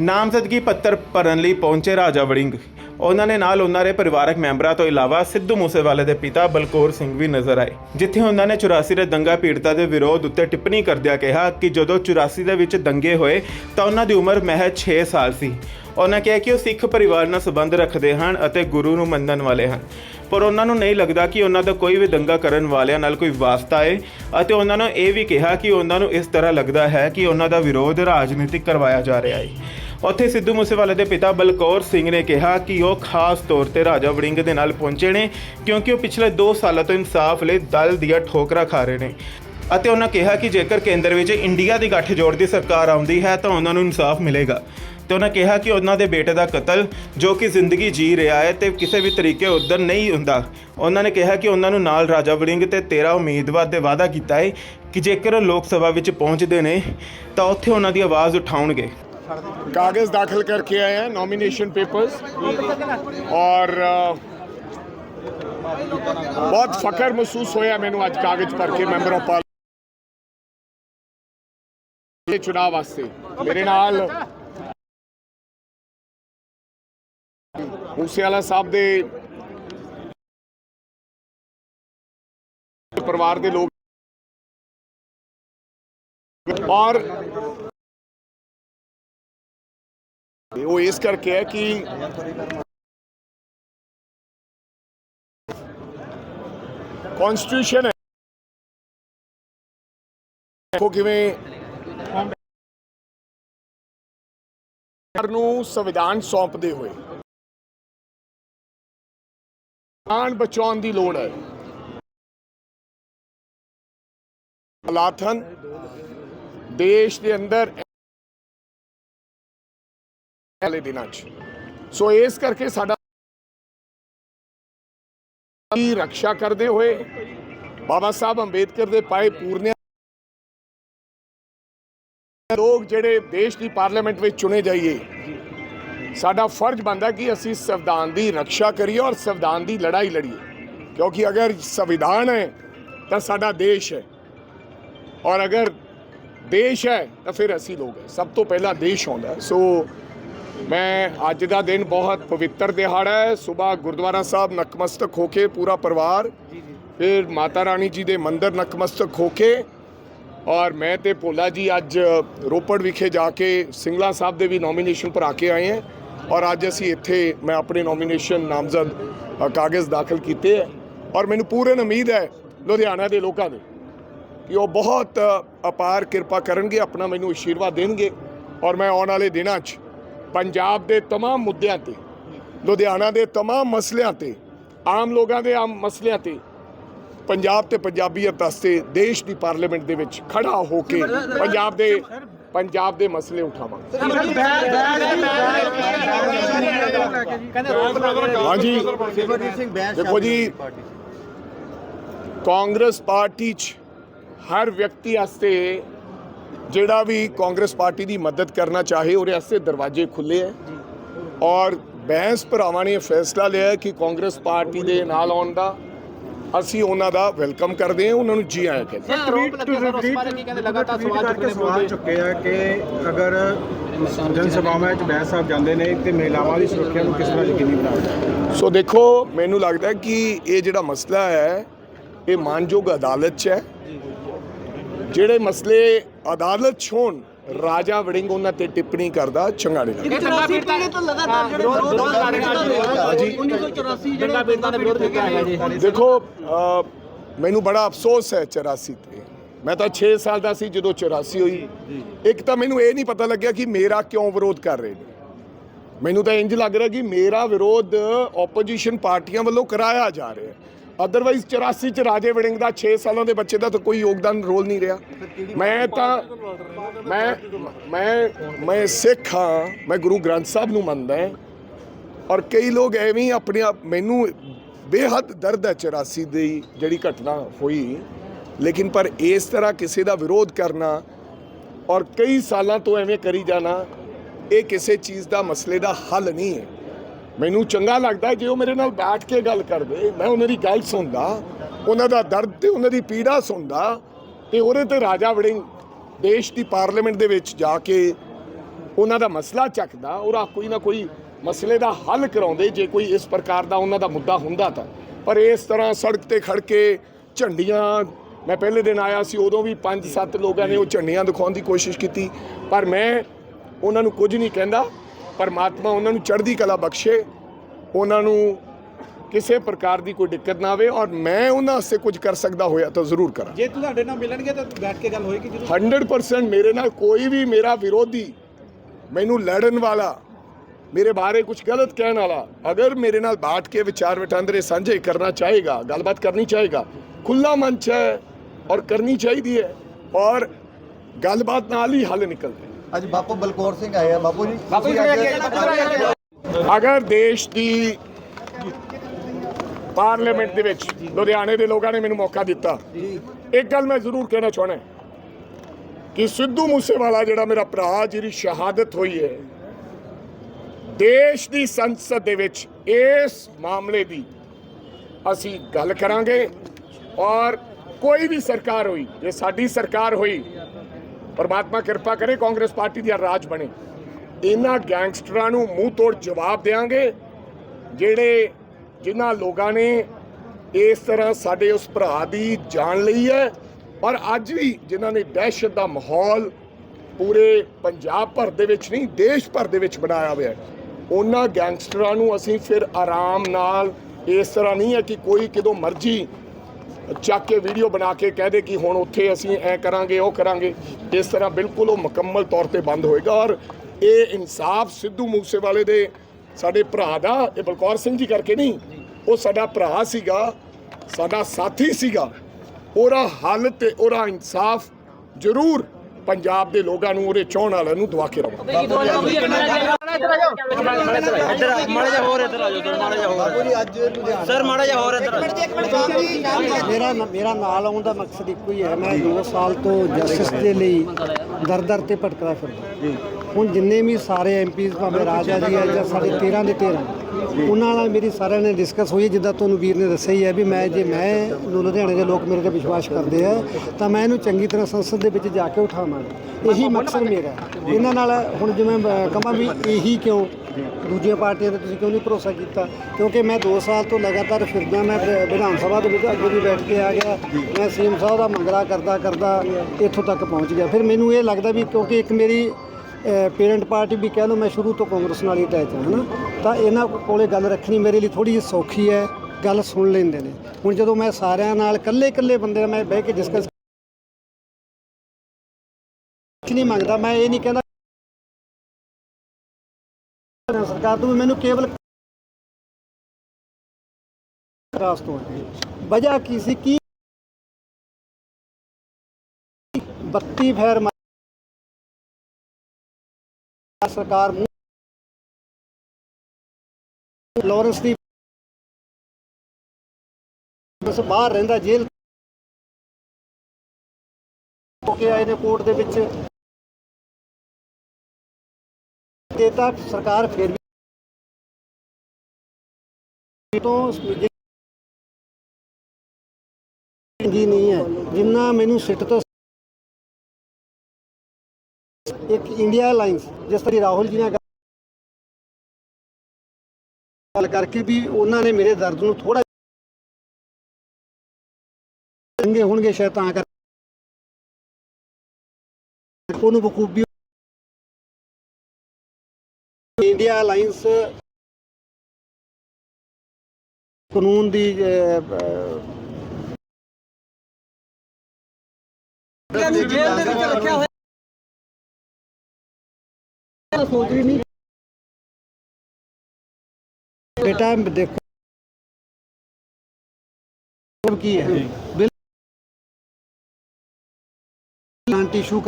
ਨਾਮਜ਼ਦਗੀ ਪੱਤਰ ਭਰਨ ਲਈ ਪਹੁੰਚੇ ਰਾਜਾ ਵੜਿੰਗ। ਉਹਨਾਂ ਨੇ ਨਾਲ ਉਹਨਾਂ ਦੇ ਪਰਿਵਾਰਕ ਮੈਂਬਰਾਂ ਤੋਂ ਇਲਾਵਾ ਸਿੱਧੂ ਮੂਸੇਵਾਲੇ ਦੇ ਪਿਤਾ ਬਲਕੌਰ ਸਿੰਘ ਵੀ ਨਜ਼ਰ ਆਏ। ਜਿੱਥੇ ਉਹਨਾਂ ਨੇ 84 ਦੇ ਦੰਗਾ ਪੀੜਤਾਂ ਦੇ ਵਿਰੋਧ ਉੱਤੇ ਟਿੱਪਣੀ ਕਰਦਿਆਂ ਕਿਹਾ ਕਿ ਜਦੋਂ 84 ਦੇ ਵਿੱਚ ਦੰਗੇ ਹੋਏ ਤਾਂ ਉਹਨਾਂ ਦੀ ਉਮਰ ਮਹਿਜ਼ 6 ਸਾਲ ਸੀ। ਉਹਨਾਂ ਕਿਹਾ ਕਿ ਉਹ ਸਿੱਖ ਪਰਿਵਾਰ ਨਾਲ ਸੰਬੰਧ ਰੱਖਦੇ ਹਨ ਅਤੇ ਗੁਰੂ ਨੂੰ ਮੰਨਣ ਵਾਲੇ ਹਨ। ਪਰ ਉਹਨਾਂ ਨੂੰ ਨਹੀਂ ਲੱਗਦਾ ਕਿ ਉਹਨਾਂ ਦਾ ਕੋਈ ਵੀ ਦੰਗਾ ਕਰਨ ਵਾਲਿਆਂ ਨਾਲ ਕੋਈ ਵਾਸਤਾ ਹੈ ਅਤੇ ਉਹਨਾਂ ਨੂੰ ਇਹ ਵੀ ਕਿਹਾ ਕਿ ਉਹਨਾਂ ਨੂੰ ਇਸ ਤਰ੍ਹਾਂ ਲੱਗਦਾ ਹੈ ਕਿ ਉਹਨਾਂ ਦਾ ਵਿਰੋਧ ਰਾਜਨੀਤਿਕ ਕਰਵਾਇਆ ਜਾ ਰਿਹਾ ਹੈ। ਉੱਥੇ ਸਿੱਧੂ ਮੂਸੇਵਾਲੇ ਦੇ ਪਿਤਾ ਬਲਕੌਰ ਸਿੰਘ ਨੇ ਕਿਹਾ ਕਿ ਉਹ ਖਾਸ ਤੌਰ ਤੇ ਰਾਜਾ ਵੜਿੰਗ ਦੇ ਨਾਲ ਪਹੁੰਚੇ ਨੇ, ਕਿਉਂਕਿ ਉਹ ਪਿਛਲੇ 2 ਸਾਲਾਂ ਤੋਂ ਇਨਸਾਫ ਲਈ ਦਲ ਦੀਆਂ ਠੋਕਰਾਂ ਖਾ ਰਹੇ ਨੇ। ਅਤੇ ਉਹਨਾਂ ਕਿਹਾ ਕਿ ਜੇਕਰ ਕੇਂਦਰ ਵਿੱਚ ਇੰਡੀਆ ਦੀ ਗੱਠਜੋੜ ਦੀ ਸਰਕਾਰ ਆਉਂਦੀ ਹੈ, ਤਾਂ ਉਹਨਾਂ ਨੂੰ ਇਨਸਾਫ ਮਿਲੇਗਾ। ਤੇ ਉਹਨਾਂ ਕਿਹਾ ਕਿ ਉਹਨਾਂ ਦੇ ਬੇਟੇ ਦਾ ਕਤਲ, ਜੋ ਕਿ ਜ਼ਿੰਦਗੀ ਜੀ ਰਿਹਾ ਹੈ, ਤੇ ਕਿਸੇ ਵੀ ਤਰੀਕੇ ਉਧਰ ਨਹੀਂ ਹੁੰਦਾ। ਉਹਨਾਂ ਨੇ ਕਿਹਾ ਕਿ ਉਹਨਾਂ ਨੂੰ ਨਾਲ ਰਾਜਾ ਵੜਿੰਗ ਤੇ 13 ਉਮੀਦਵਾਰ ਦੇ ਵਾਅਦਾ ਕੀਤਾ ਹੈ ਕਿ ਜੇਕਰ ਉਹ ਲੋਕ ਸਭਾ ਵਿੱਚ ਪਹੁੰਚਦੇ ਨੇ, ਤਾਂ ਉੱਥੇ ਉਹਨਾਂ ਦੀ ਆਵਾਜ਼ ਉਠਾਉਣਗੇ। कागज दाखिल करके आए हैं नॉमिनेशन पेपर्स और अ, बहुत फखर महसूस होया मैंने आज कागज भर के मैंबर ऑफ पार्लियामेंट चुनाव वास्ते मेरे नाल ਮੂਸੇਵਾਲਾ ਸਾਹਿਬ ਦੇ ਪਰਿਵਾਰ ਦੇ ਲੋਕ ਔਰ ਉਹ ਇਸ ਕਰਕੇ ਹੈ ਕਿ ਕਨਸਟੀਟਿਊਸ਼ਨ ਹੈ। ਦੇਖੋ ਕਿਵੇਂ ਨੂੰ ਸੰਵਿਧਾਨ ਸੌਂਪਦੇ ਹੋਏ। ਆਣ ਬਚਾਉਣ ਦੀ ਲੋੜ ਹੈ। ਹਾਲਾਤ ਹਨ। ਦੇਸ਼ ਦੇ ਅੰਦਰ ਵਾਲੇ ਦਿਨਾਂ 'ਚ। ਸੋ ਇਸ ਕਰਕੇ ਸਾਡਾ ਦੀ ਰੱਖਿਆ ਕਰਦੇ ਹੋਏ ਬਾਬਾ ਸਾਹਿਬ ਅੰਬੇਦਕਰ ਦੇ ਪਾਏ ਪੂਰਨਿਆ ਲੋਕ ਜਿਹੜੇ ਦੇਸ਼ ਦੀ ਪਾਰਲੀਮੈਂਟ ਵਿੱਚ ਚੁਣੇ ਜਾਈਏ, ਸਾਡਾ ਫਰਜ਼ ਬਣਦਾ ਕਿ ਅਸੀਂ ਸੰਵਿਧਾਨ ਦੀ ਰੱਖਿਆ ਕਰੀਏ ਔਰ ਸੰਵਿਧਾਨ ਦੀ ਲੜਾਈ ਲੜੀਏ। ਕਿਉਂਕਿ ਅਗਰ ਸੰਵਿਧਾਨ ਹੈ, ਤਾਂ ਸਾਡਾ ਦੇਸ਼ ਹੈ। ਔਰ ਅਗਰ ਦੇਸ਼ ਹੈ, ਤਾਂ ਫਿਰ ਅਸੀਂ ਲੋਕ ਹੈ। ਸਭ ਤੋਂ ਪਹਿਲਾਂ ਦੇਸ਼ ਆਉਂਦਾ ਸੋ ਮੈਂ ਅੱਜ ਦਾ ਦਿਨ ਬਹੁਤ ਪਵਿੱਤਰ ਦਿਹਾੜਾ ਹੈ। ਸਵੇਰ ਗੁਰਦੁਆਰਾ ਸਾਹਿਬ ਨਕਮਸਤਕ ਹੋ ਕੇ ਪੂਰਾ ਪਰਿਵਾਰ ਫਿਰ ਮਾਤਾ ਰਾਣੀ ਜੀ ਦੇ ਮੰਦਿਰ ਨਕਮਸਤਕ ਹੋ ਕੇ ਔਰ ਮੈਂ ਤੇ ਭੋਲਾ ਜੀ ਅੱਜ ਰੋਪੜ ਵਿਖੇ ਜਾ ਕੇ ਸਿੰਗਲਾ ਸਾਹਿਬ ਦੇ ਵੀ ਨੋਮੀਨੇਸ਼ਨ ਭਰਾ ਕੇ ਆਏ ਹਾਂ ਔਰ ਅੱਜ ਅਸੀਂ ਇੱਥੇ ਮੈਂ ਆਪਣੇ ਨੋਮੀਨੇਸ਼ਨ ਨਾਮਜ਼ਦ ਕਾਗਜ਼ ਦਾਖਲ ਕੀਤੇ ਹੈ ਔਰ ਮੈਨੂੰ ਪੂਰਨ ਉਮੀਦ ਹੈ ਲੁਧਿਆਣਾ ਦੇ ਲੋਕਾਂ ਦੇ ਕਿ ਉਹ ਬਹੁਤ ਅਪਾਰ ਕਿਰਪਾ ਕਰਨਗੇ ਆਪਣਾ ਮੈਨੂੰ ਆਸ਼ੀਰਵਾਦ ਦੇਣਗੇ ਔਰ ਮੈਂ ਆਉਣ ਵਾਲੇ ਦਿਨਾਂ 'ਚ ਪੰਜਾਬ ਦੇ तमाम ਮੁੱਦਿਆਂ ਤੇ ਲੁਧਿਆਣਾ ਦੇ तमाम ਮਸਲਿਆਂ ਤੇ ਆਮ ਲੋਕਾਂ ਦੇ ਆਮ ਮਸਲਿਆਂ ਤੇ ਪੰਜਾਬ ਤੇ ਪੰਜਾਬੀਅਤ ਵਾਸਤੇ ਦੇਸ਼ ਦੀ ਪਾਰਲੀਮੈਂਟ ਦੇ ਵਿੱਚ ਖੜਾ ਹੋ ਕੇ ਪੰਜਾਬ ਦੇ ਪੰਜਾਬ ਦੇ ਮਸਲੇ ਉਠਾਵਾਂਗੇ ਹਾਂਜੀ ਦੇਖੋ ਜੀ ਕਾਂਗਰਸ ਪਾਰਟੀ 'ਚ ਹਰ ਵਿਅਕਤੀ ਵਾਸਤੇ ਜਿਹੜਾ ਵੀ ਕਾਂਗਰਸ ਪਾਰਟੀ ਦੀ ਮਦਦ ਕਰਨਾ ਚਾਹੇ ਉਹਦੇ ਵਾਸਤੇ ਦਰਵਾਜ਼ੇ ਖੁੱਲੇ ਹੈ ਔਰ ਬੈਂਸ ਭਰਾਵਾਂ ਨੇ ਫੈਸਲਾ ਲਿਆ ਕਿ ਕਾਂਗਰਸ ਪਾਰਟੀ ਦੇ ਨਾਲ ਆਉਣ ਦਾ ਅਸੀਂ ਉਹਨਾਂ ਦਾ ਵੈਲਕਮ ਕਰਦੇ ਹਾਂ ਉਹਨਾਂ ਨੂੰ ਜੀ ਆਇਆਂ ਕਹਿੰਦੇ ਹਾਂ। ਆਰੋਪ ਲੱਗਿਆ ਸਰ ਉਸ ਬਾਰੇ ਕੀ ਕਹਿੰਦੇ ਲਗਾਤਾਰ ਸਵਾਲ ਚੁੱਕਦੇ ਸਵਾਲ ਚੁੱਕੇ ਆ ਕਿ ਅਗਰ ਜਨ ਸਭਾਵਾਂ ਵਿੱਚ ਬੈਂਸ ਸਾਹਿਬ ਜਾਂਦੇ ਨੇ ਤੇ ਮਹਿਲਾਵਾਂ ਦੀ ਸੁਰੱਖਿਆ ਨੂੰ ਕਿਸ ਤਰ੍ਹਾਂ ਯਕੀਨੀ ਬਣਾਉਣਾ ਸੋ ਦੇਖੋ ਮੈਨੂੰ ਲੱਗਦਾ ਹੈ ਕਿ ਇਹ ਜਿਹੜਾ ਮਸਲਾ ਹੈ ਇਹ ਮਾਨਯੋਗ ਅਦਾਲਤ 'ਚ ਹੈ। ਜਿਹੜੇ ਮਸਲੇ ਅਦਾਲਤ ਹੋਣ ਰਾਜਾ ਵੜਿੰਗ ਉਹਨਾਂ ਤੇ ਟਿੱਪਣੀ ਕਰਦਾ ਚੰਗਾ ਨਹੀਂ ਲੱਗਦਾ ਇਹ ਚੰਗਾ ਪੀੜਤਾਂ ਨੇ ਤਾਂ ਲਗਾਤਾਰ ਜਿਹੜੇ ਵਿਰੋਧ ਕਰ ਰਹੇ ਨੇ ਹਾਂਜੀ। 1984 ਚੰਗਾ ਪੀੜਤਾਂ ਨੇ ਵਿਰੋਧ ਕੀਤਾ ਹੈਗਾ ਜੀ। ਦੇਖੋ ਮੈਨੂੰ ਬੜਾ ਅਫਸੋਸ ਹੈ 84 ਤੇ। ਮੈਂ ਤਾਂ 6 ਸਾਲ ਦਾ ਸੀ ਜਦੋਂ 84 ਹੋਈ। ਇੱਕ ਤਾਂ ਮੈਨੂੰ ਇਹ ਨਹੀਂ ਪਤਾ ਲੱਗਿਆ ਕਿ ਮੇਰਾ ਕਿਉਂ ਵਿਰੋਧ ਕਰ ਰਹੇ ਨੇ। ਮੈਨੂੰ ਤਾਂ ਇੰਜ ਲੱਗ ਰਿਹਾ ਕਿ ਮੇਰਾ ਵਿਰੋਧ ਆਪੋਜੀਸ਼ਨ ਪਾਰਟੀਆਂ ਵੱਲੋਂ ਕਰਾਇਆ ਜਾ ਰਿਹਾ ਹੈ। ਅਦਰਵਾਈਜ਼ 84 ਚ ਰਾਜੇ ਵੜਿੰਗ ਦਾ 6 ਸਾਲਾਂ ਦੇ ਬੱਚੇ ਦਾ ਤਾਂ ਕੋਈ ਯੋਗਦਾਨ ਰੋਲ ਨਹੀਂ ਰਿਹਾ। ਮੈਂ ਤਾਂ ਮੈਂ ਮੈਂ ਮੈਂ ਸਿੱਖ ਹਾਂ ਮੈਂ ਗੁਰੂ ਗ੍ਰੰਥ ਸਾਹਿਬ ਨੂੰ ਮੰਨਦਾ ਹਾਂ। ਔਰ ਕਈ ਲੋਕ ਐਵੇਂ ਹੀ ਆਪਣੇ ਆਪ ਮੈਨੂੰ ਬੇਹੱਦ ਦਰਦ ਹੈ 84 ਦੀ ਜਿਹੜੀ ਘਟਨਾ ਹੋਈ। ਲੇਕਿਨ ਪਰ ਇਸ ਤਰ੍ਹਾਂ ਕਿਸੇ ਦਾ ਵਿਰੋਧ ਕਰਨਾ ਔਰ ਕਈ ਸਾਲਾਂ ਤੋਂ ਐਵੇਂ ਕਰੀ ਜਾਣਾ ਇਹ ਕਿਸੇ ਚੀਜ਼ ਦਾ ਮਸਲੇ ਦਾ ਹੱਲ ਨਹੀਂ ਹੈ। ਮੈਨੂੰ ਚੰਗਾ ਲੱਗਦਾ ਜੇ ਉਹ ਮੇਰੇ ਨਾਲ ਬੈਠ ਕੇ ਗੱਲ ਕਰਦੇ। ਮੈਂ ਉਹਨਾਂ ਦੀ ਗੱਲ ਸੁਣਦਾ, ਉਹਨਾਂ ਦਾ ਦਰਦ ਤੇ ਉਹਨਾਂ ਦੀ ਪੀੜਾ ਸੁਣਦਾ ਤੇ ਉਹਦੇ ਤੇ ਰਾਜਾ ਵੜਿੰਗ ਦੇਸ਼ ਦੀ ਪਾਰਲੀਮੈਂਟ ਦੇ ਵਿੱਚ ਜਾ ਕੇ ਉਹਨਾਂ ਦਾ ਮਸਲਾ ਚੱਕਦਾ, ਔਰ ਕੋਈ ਨਾ ਕੋਈ ਮਸਲੇ ਦਾ ਹੱਲ ਕਰਾਉਂਦੇ, ਜੇ ਕੋਈ ਇਸ ਪ੍ਰਕਾਰ ਦਾ ਉਹਨਾਂ ਦਾ ਮੁੱਦਾ ਹੁੰਦਾ ਤਾਂ। ਪਰ ਇਸ ਤਰ੍ਹਾਂ ਸੜਕ ਤੇ ਖੜ ਕੇ ਝੰਡੀਆਂ, ਮੈਂ ਪਹਿਲੇ ਦਿਨ ਆਇਆ ਸੀ, ਉਦੋਂ ਵੀ 5-7 ਲੋਕਾਂ ਨੇ ਉਹ ਝੰਡੀਆਂ ਦਿਖਾਉਣ ਦੀ ਕੋਸ਼ਿਸ਼ ਕੀਤੀ, ਪਰ ਮੈਂ ਉਹਨਾਂ ਨੂੰ ਕੁਝ ਨਹੀਂ ਕਹਿੰਦਾ। ਪਰਮਾਤਮਾ ਉਹਨਾਂ ਨੂੰ ਚੜ੍ਹਦੀ ਕਲਾ ਬਖਸ਼ੇ ਉਹਨਾਂ ਨੂੰ ਕਿਸੇ ਪ੍ਰਕਾਰ ਦੀ ਕੋਈ ਦਿੱਕਤ ਨਾ ਆਵੇ ਔਰ ਮੈਂ ਉਹਨਾਂ ਵਾਸਤੇ ਕੁਝ ਕਰ ਸਕਦਾ ਹੋਇਆ ਤਾਂ ਜ਼ਰੂਰ ਕਰਾਂ। ਜੇ ਤੁਹਾਡੇ ਨਾਲ ਮਿਲਣਗੇ ਤਾਂ ਬੈਠ ਕੇ ਗੱਲ ਹੋਏਗੀ ਜਦੋਂ 100% ਮੇਰੇ ਨਾਲ ਕੋਈ ਵੀ ਮੇਰਾ ਵਿਰੋਧੀ ਮੈਨੂੰ ਲੜਨ ਵਾਲਾ ਮੇਰੇ ਬਾਰੇ ਕੁਝ ਗਲਤ ਕਹਿਣ ਵਾਲਾ ਅਗਰ ਮੇਰੇ ਨਾਲ ਬਾਤ ਕੇ ਵਿਚਾਰ ਵਟਾਂਦਰੇ ਸਾਂਝੇ ਕਰਨਾ ਚਾਹੇਗਾ ਗੱਲਬਾਤ ਕਰਨੀ ਚਾਹੇਗਾ ਖੁੱਲਾ ਮੰਚ ਹੈ ਔਰ ਕਰਨੀ ਚਾਹੀਦੀ ਹੈ ਔਰ ਗੱਲਬਾਤ ਨਾਲ ਹੀ ਹੱਲ ਨਿਕਲਦਾ ਅੱਜ ਬਾਪੂ ਬਲਕੌਰ ਸਿੰਘ ਆਏ ਆ। ਬਾਪੂ ਜੀ ਬਾਪੂ ਜੀ ਅਗਰ ਦੇਸ਼ ਦੀ ਪਾਰਲੀਮੈਂਟ ਦੇ ਵਿੱਚ ਲੁਧਿਆਣੇ ਦੇ ਲੋਕਾਂ ਨੇ ਮੈਨੂੰ ਮੌਕਾ ਦਿੱਤਾ ਇੱਕ ਗੱਲ ਮੈਂ ਜ਼ਰੂਰ ਕਹਿਣਾ ਚਾਹਣਾ ਕਿ ਸਿੱਧੂ ਮੂਸੇਵਾਲਾ ਜਿਹੜਾ ਮੇਰਾ ਭਰਾ ਜਿਹਦੀ ਸ਼ਹਾਦਤ ਹੋਈ ਹੈ ਦੇਸ਼ ਦੀ ਸੰਸਦ ਦੇ ਵਿੱਚ ਇਸ ਮਾਮਲੇ ਦੀ ਅਸੀਂ ਗੱਲ ਕਰਾਂਗੇ ਔਰ ਕੋਈ ਵੀ ਸਰਕਾਰ ਹੋਈ ਜੇ ਸਾਡੀ ਸਰਕਾਰ ਹੋਈ ਪਰਮਾਤਮਾ ਕਿਰਪਾ ਕਰੇ, ਕਾਂਗਰਸ ਪਾਰਟੀ ਦੀ ਰਾਜ ਬਣੇ। ਇਹਨਾਂ ਗੈਂਗਸਟਰਾਂ ਨੂੰ ਮੂੰਹ ਤੋੜ ਜਵਾਬ ਦੇਾਂਗੇ ਜਿਹੜੇ ਜਿਨ੍ਹਾਂ ਲੋਕਾਂ ਨੇ ਇਸ ਤਰ੍ਹਾਂ ਸਾਡੇ ਉਸ ਭਰਾ ਦੀ ਜਾਨ ਲਈ ਹੈ। ਪਰ ਅੱਜ ਵੀ ਜਿਨ੍ਹਾਂ ਨੇ ਦਹਿਸ਼ਤ ਦਾ ਮਾਹੌਲ ਪੂਰੇ ਪੰਜਾਬ ਭਰ ਦੇ ਵਿੱਚ ਨਹੀਂ, ਦੇਸ਼ ਭਰ ਦੇ ਵਿੱਚ ਬਣਾਇਆ ਹੋਇਆ ਹੈ। ਉਹਨਾਂ ਗੈਂਗਸਟਰਾਂ ਨੂੰ ਅਸੀਂ ਫਿਰ ਆਰਾਮ ਨਾਲ ਇਸ ਤਰ੍ਹਾਂ ਨਹੀਂ ਹੈ ਕਿ ਕੋਈ ਕਿਦੋਂ ਮਰਜ਼ੀ ਚੱਕ ਕੇ ਵੀਡੀਓ ਬਣਾ ਕੇ ਕਹਦੇ ਕਿ ਹੁਣ ਉੱਥੇ ਅਸੀਂ ਐ ਕਰਾਂਗੇ, ਉਹ ਕਰਾਂਗੇ। ਇਸ ਤਰ੍ਹਾਂ ਬਿਲਕੁਲ ਉਹ ਮੁਕੰਮਲ ਤੌਰ ਤੇ ਬੰਦ ਹੋਏਗਾ ਔਰ ਇਹ ਇਨਸਾਫ ਸਿੱਧੂ ਮੂਸੇਵਾਲੇ ਦੇ ਸਾਡੇ ਭਰਾ ਦਾ, ਇਹ ਬਲਕੌਰ ਸਿੰਘ ਜੀ ਕਰਕੇ ਨਹੀਂ, ਉਹ ਸਾਡਾ ਭਰਾ ਸੀਗਾ, ਸਾਡਾ ਸਾਥੀ ਸੀਗਾ। ਉਹਦਾ ਹੱਲ ਤੇ ਉਹਦਾ ਇਨਸਾਫ ਜ਼ਰੂਰ ਪੰਜਾਬ ਦੇ ਲੋਕਾਂ ਨੂੰ ਉਹਦੇ ਚਾਹਣ ਵਾਲਿਆਂ ਨੂੰ ਦਵਾ ਕੇ ਰਹੋ ਬਾਪੂ ਜੀ ਅੱਜ ਲੁਧਿਆਣਾ ਸਰ ਮਾੜਾ ਜਿਹਾ ਹੋਰ ਇੱਧਰ ਮੇਰਾ ਮੇਰਾ ਨਾਲ ਆਉਣ ਦਾ ਮਕਸਦ ਇੱਕੋ ਹੀ ਹੈ। ਮੈਂ 2 ਸਾਲ ਤੋਂ ਜਸਟਿਸ ਦੇ ਲਈ ਦਰ ਦਰ ਤੇ ਭਟਕਦਾ ਫਿਰਦਾ। ਹੁਣ ਜਿੰਨੇ ਵੀ ਸਾਰੇ ਐਮਪੀਜ਼ ਭਾਵੇਂ ਰਾਜਾ ਜੀ ਹੈ ਜਾਂ ਸਾਡੇ 13 ਦੇ 13 ਉਹਨਾਂ ਨਾਲ ਮੇਰੀ ਸਾਰਿਆਂ ਨੇ ਡਿਸਕਸ ਹੋਈ ਜਿੱਦਾਂ ਤੁਹਾਨੂੰ ਵੀਰ ਨੇ ਦੱਸਿਆ ਹੀ ਹੈ ਵੀ ਮੈਂ ਜੇ ਮੈਂ ਨੂੰ ਲੁਧਿਆਣੇ ਦੇ ਲੋਕ ਮੇਰੇ ਤੇ ਵਿਸ਼ਵਾਸ ਕਰਦੇ ਆ ਤਾਂ ਮੈਂ ਇਹਨੂੰ ਚੰਗੀ ਤਰ੍ਹਾਂ ਸੰਸਦ ਦੇ ਵਿੱਚ ਜਾ ਕੇ ਉਠਾਵਾਂਗਾ ਇਹੀ ਮਕਸਦ ਮੇਰਾ ਹੈ। ਇਹਨਾਂ ਨਾਲ ਹੁਣ ਜਿਵੇਂ ਕਹਾਂ ਵੀ ਇਹੀ ਕਿਉਂ? ਦੂਜੀਆਂ ਪਾਰਟੀਆਂ ਤੇ ਤੁਸੀਂ ਕਿਉਂ ਨਹੀਂ ਭਰੋਸਾ ਕੀਤਾ? ਕਿਉਂਕਿ ਮੈਂ 2 ਸਾਲ ਤੋਂ ਲਗਾਤਾਰ ਫਿਰਦਾ ਮੈਂ ਵਿਧਾਨ ਸਭਾ ਦੇ ਵਿੱਚ ਅੱਗੇ ਵੀ ਬੈਠ ਕੇ ਆ ਗਿਆ। ਮੈਂ ਸੀਐਮ ਸਾਹਿਬ ਦਾ ਮੰਗਲਾ ਕਰਦਾ ਕਰਦਾ ਇੱਥੋਂ ਤੱਕ ਪਹੁੰਚ ਗਿਆ। ਫਿਰ ਮੈਨੂੰ ਇਹ ਲੱਗਦਾ ਵੀ ਕਿਉਂਕਿ ਇੱਕ ਮੇਰੀ ਪੇਰੈਂਟ ਪਾਰਟੀ ਵੀ ਕਹਿ ਲਓ ਮੈਂ ਸ਼ੁਰੂ ਤੋਂ ਕਾਂਗਰਸ ਨਾਲ ਹੀ ਅਟੈਚ ਹਾਂ, ਹਨਾ? ਤਾਂ ਇਹਨਾਂ ਕੋਲੇ ਗੱਲ ਰੱਖਣੀ ਮੇਰੇ ਲਈ ਥੋੜੀ ਜਿਹੀ ਸੌਖੀ ਹੈ, ਗੱਲ ਸੁਣ ਲੈਂਦੇ ਨੇ। ਹੁਣ ਜਦੋਂ ਮੈਂ ਸਾਰਿਆਂ ਨਾਲ ਇਕੱਲੇ ਇਕੱਲੇ ਬੰਦੇ ਨਾਲ ਮੈਂ ਬਹਿ ਕੇ ਡਿਸਕਸ ਨਹੀਂ ਮੰਗਦਾ, ਮੈਂ ਇਹ ਨਹੀਂ ਕਹਿੰਦਾ ਸਰਕਾਰ ਤੋਂ ਵੀ ਮੈਨੂੰ ਕੇਵਲ ਰਾਸ ਤੋਂ ਵਜ੍ਹਾ ਕੀ ਸੀ? ਕੀ 32 ਫੈਰ ਮਾਰ- ਸਰਕਾਰ ਲਾਰੈਂਸ ਦੀ ਬਸ ਬਾਹਰ ਰਹਿੰਦਾ ਜੇਲ੍ਹ ਹੋ ਕੇ ਆਏ ਨੇ ਕੋਰਟ ਦੇ ਵਿੱਚ। ਤੇ ਤਾਂ ਸਰਕਾਰ ਫਿਰ ਵੀ ਤੋਂ ਚੰਗੀ ਨਹੀਂ ਹੈ। ਜਿੰਨਾ ਮੈਨੂੰ ਸਿੱਟ ਤੋਂ ਇੱਕ ਇੰਡੀਆ ਅਲਾਈਅੰਸ ਜਿਸ ਤਰ੍ਹਾਂ ਰਾਹੁਲ ਜੀ ਨੇ ਗੱਲ ਕਰਕੇ ਵੀ ਉਹਨਾਂ ਨੇ ਮੇਰੇ ਦਰਦ ਨੂੰ ਥੋੜਾ ਚੰਗੇ ਹੋਣਗੇ ਸ਼ਾਇਦ ਤਾਂ ਕਰ ਉਹਨੂੰ ਬਖੂਬੀ ਇੰਡੀਆ ਅਲਾਈਅੰਸ ਕਾਨੂੰਨ ਦੀ ਜੇਲ੍ਹ ਦੇ ਵਿੱਚ ਰੱਖਿਆ ਹੋਇਆ। ਸੋਚ ਰਹੀ ਨਹੀਂ ਬੇਟਾ ਦੇਖੋ ਹੁਣ ਕੀ ਹੈ ਬਿਲ ਟਿਸ਼ੂ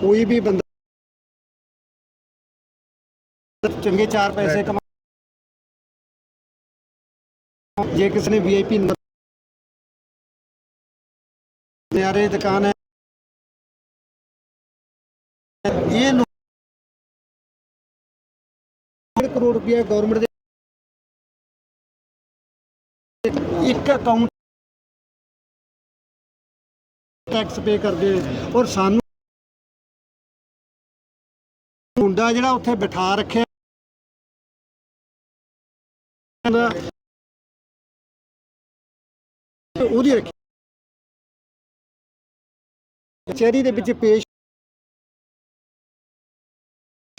ਕੋਈ ਵੀ ਬੰਦਾ ਚੰਗੇ ਚਾਰ ਪੈਸੇ ਕਮਾ ਜੇ ਕਿਸੇ ਨੇ ਇਹ ਲੋ- ਕਰੋੜ ਰੁਪਇਆ ਗਵਰਨਮੈਂਟ ਦੇ ਇੱਕ ਅਕਾਊਂਟ ਟੈਕਸ ਪੇ ਕਰਦੇ ਔਰ ਸਾਨੂੰ ਮੁੰਡਾ ਜਿਹੜਾ ਉੱਥੇ ਬਿਠਾ ਰੱਖਿਆ ਉਹਦੀ ਰੱਖੀ ਕਚਹਿਰੀ ਦੇ ਵਿੱਚ ਪੇਸ਼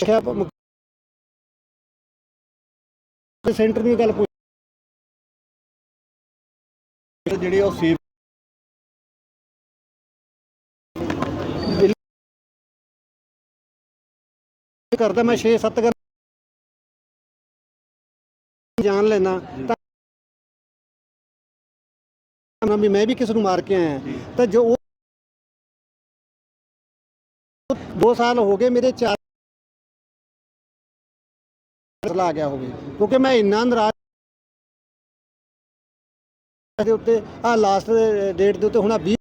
ਰੱਖਿਆ ਸੈਂਟਰ ਦੀ ਗੱਲ ਪੁੱਛ ਜਿਹੜੀ ਉਹ ਸੀ ਕਰਦਾ ਮੈਂ 6 7 ਗੱਲ ਜਾਣ ਲੈਣਾ ਤਾਂ ਵੀ ਮੈਂ ਵੀ ਕਿਸ ਨੂੰ ਮਾਰ ਕੇ ਆਇਆ। ਤਾਂ ਜੋ ਉਹ 2 ਸਾਲ ਹੋ ਗਏ ਮੇਰੇ ਚਾਰ ਫੈਸਲਾ ਆ ਗਿਆ ਹੋਵੇ। ਕਿਉਂਕਿ ਮੈਂ ਇੰਨਾ ਨਾਰਾਜ਼ ਦੇ ਉੱਤੇ ਆ ਲਾਸਟ ਡੇਟ ਦੇ ਉੱਤੇ ਹੁਣ ਆਹ 20